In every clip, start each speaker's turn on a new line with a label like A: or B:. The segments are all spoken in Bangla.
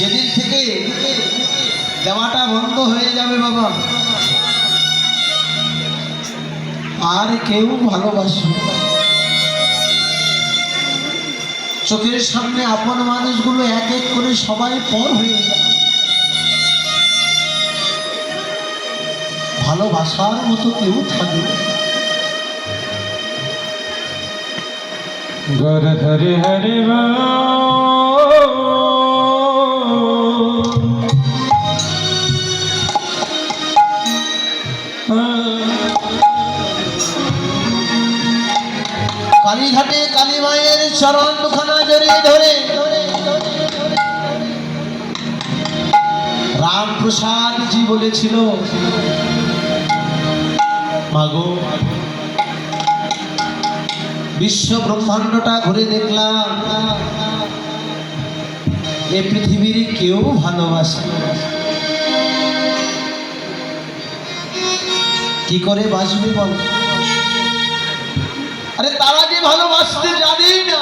A: যেদিন থেকে দেওয়াটা বন্ধ হয়ে যাবে বাবা, আর কেউ ভালোবাসবে চোখের সামনে আপন মানুষগুলো এক এক করে সবাই পর হয়ে যায়। ভালোবাসার মতো কেউ থাকবে।
B: গুর হরি হরি
A: কালীঘাটে কালী মায়ের চরণ দুখানা জড়িয়ে ধরে। রামপ্রসাদ জি বলেছিল, মাগো বিশ্ব ব্রহ্মাণ্ডটা ঘুরে দেখলাম। এ পৃথিবীর কেউ ভালোবাসে কি করে বাঁচবে বল? ভালোবাসতে জানি না।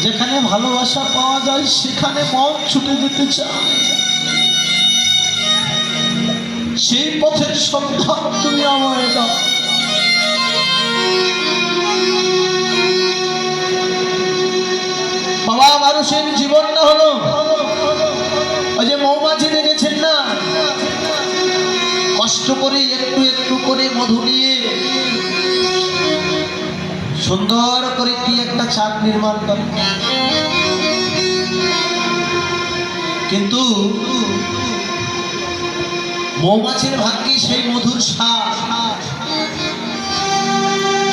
A: যেখানে ভালোবাসা পাওয়া যায়, সেখানে মন ছুটে যেতে চায়। সেই পথের সন্ধান তুমি আমায় দাও। কষ্ট করে একটু একটু করে মধু নিয়ে সুন্দর করে কি একটা চাপ নির্মাণ করে কিন্তু মৌমাছির ভাগ্যে সেই মধুর স্বাদ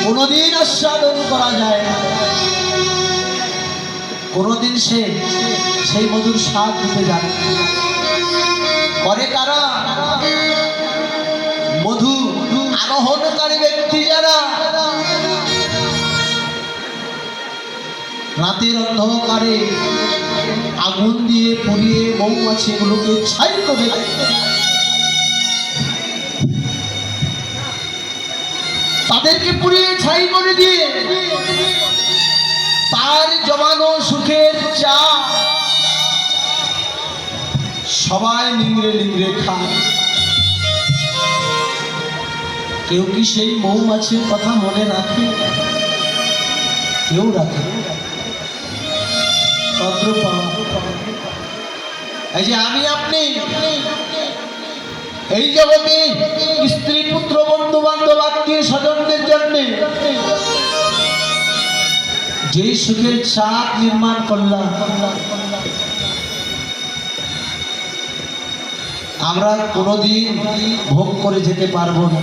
A: কোনোদিন আস্বাদন করা যায় না কোনোদিন সে সেই মধুর স্বাদ দিতে যায়। করে কারা আরোহণকারী ব্যক্তি যারা, রাতের অন্ধকারে আগুন দিয়ে পুড়িয়ে মৌমাছিগুলোকে ছাই করে তাদেরকে পুড়িয়ে ছাই করে দিয়ে তার জমানো সুখের চা সবাই নিংড়ে নিংড়ে খায়। কেউ কি সেই মৌমাছির কথা মনে রাখে? কেউ রাখে। এই যে আমি আপনি, এই জগতে স্ত্রী, পুত্র, বন্ধু, বান্ধব, আত্মীয়, স্বজনদের জন্য যে সুখের চাপ নির্মাণ করলাম, আমরা কোনোদিন ভোগ করে যেতে পারব না।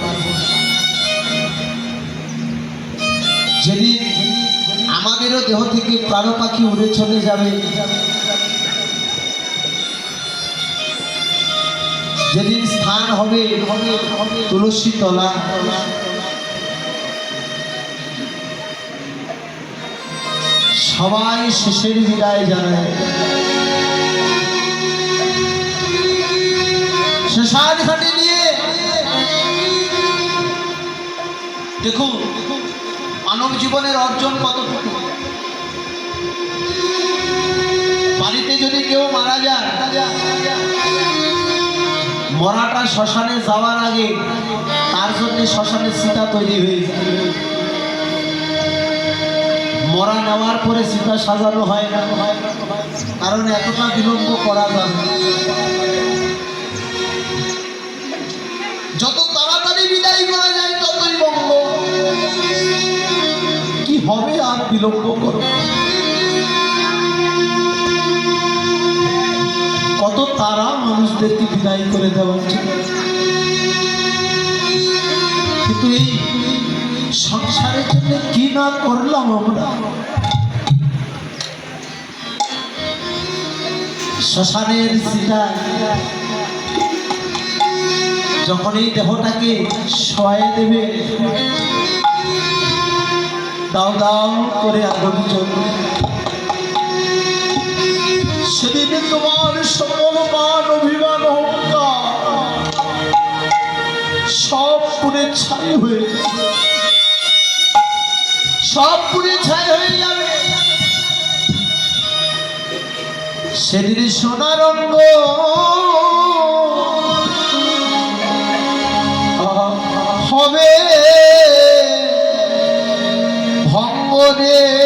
A: যেদিন আমাদেরও দেহ থেকে প্রাণ পাখি উড়ে চলে যাবে, যেদিন স্থান হবে, তুলসী তলা। সবাই শেষের বিদায় জানায়। শ্মশান ঘাটে নিয়ে দেখুন মানব জীবনের অর্জন কতটুকু? বাড়িতে যদি কেউ মারা যায়, মরাটা শ্মশানে যাওয়ার আগে তার জন্য শ্মশানের সীতা তৈরি হয়ে মরা নেওয়ার পরে সীতা সাজানো হয় না। কারণ এতটা বিলম্ব করা যাবে যত আর বিলম্ব করো। কত তারা মানুষদেরকে বিদায় করে দেওয়া উচিত। কিন্তু এই সংসারের জন্য কি না করলাম আমরা? শ্মশানের সীতা যখন এই দেহটাকে শয়ে দেবে দাও দাও করে আগুন জ্বলবে সেদিনে তোমার সকল মান অভিমান সব পুরে ছাই হয়ে। সব পুড়ে ছাই হয়ে যাবে সেদিন সোনার রঙ্গ হবে ভঙ্গরে